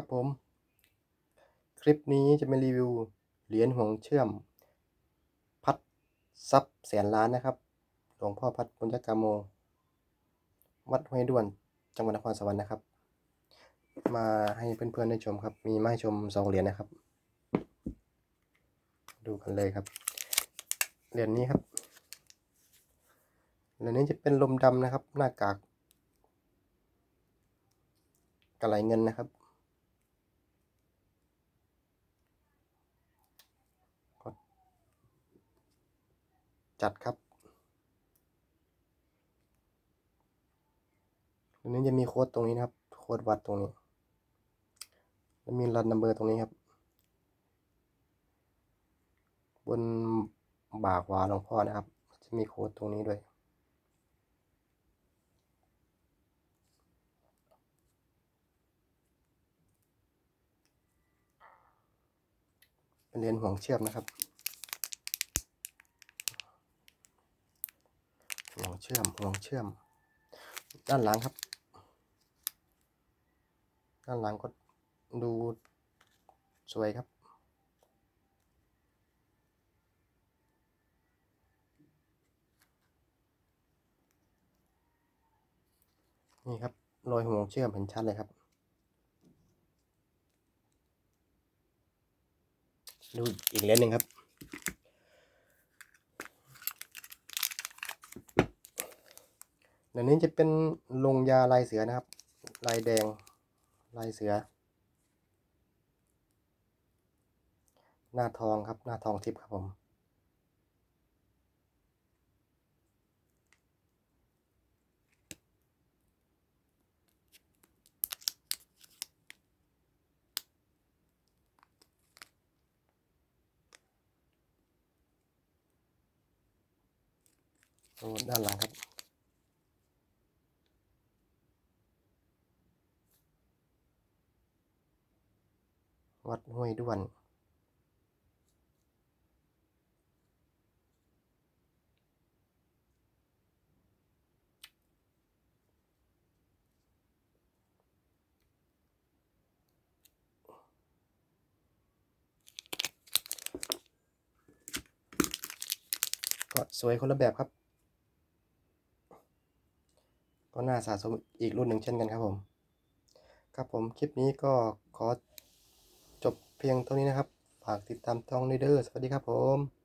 ครับผม คลิปนี้จะมารีวิวเหรียญห่วงเชื่อม พัดซับแสนล้านนะครับ หลวงพ่อพัดปุญญกาโม วัดห้วยด้วน จังหวัดนครสวรรค์นะครับ มาให้เพื่อนๆได้ชมครับ มีมาให้ชมสองเหรียญนะครับ ดูกันเลยครับ เหรียญนี้ครับ เหรียญนี้จะเป็นลมดำนะครับ หน้ากากกระไหลเงินนะครับ จัดครับอันนี้จะมีโค้ดตรงนี้นะครับ โค้ดวัดตรงนี้แล้วมีรันนัมเบอร์ตรงนี้ครับ บนบาขวาหลวงพ่อนะครับ จะมีโค้ดตรงนี้ด้วยเป็นเหรียญห่วงเชือกนะครับ ห่วงเชื่อมห่วงเชื่อม ด้านหลังครับ ด้านหลังก็ดูสวยครับ นี่ครับรอยห่วงเชื่อมเห็นชัดเลยครับ ดูอีกเลนหนึ่งครับ ดี๋ยวนี้จะเป็นลงยาลายเสือนะครับ ลายแดงลายเสือ หน้าทองครับ หน้าทองทิพย์ครับผมดูด้านหลังครับ วัดห้วยด้วน ก็สวยคนละแบบครับก็น่าสะสมอีกรุ่นหนึ่งเช่นกันครับผม ครับผมคลิปนี้ก็ขอ เพียงเท่านี้นะครับ ฝากติดตามช่องเด้อสวัสดีครับผม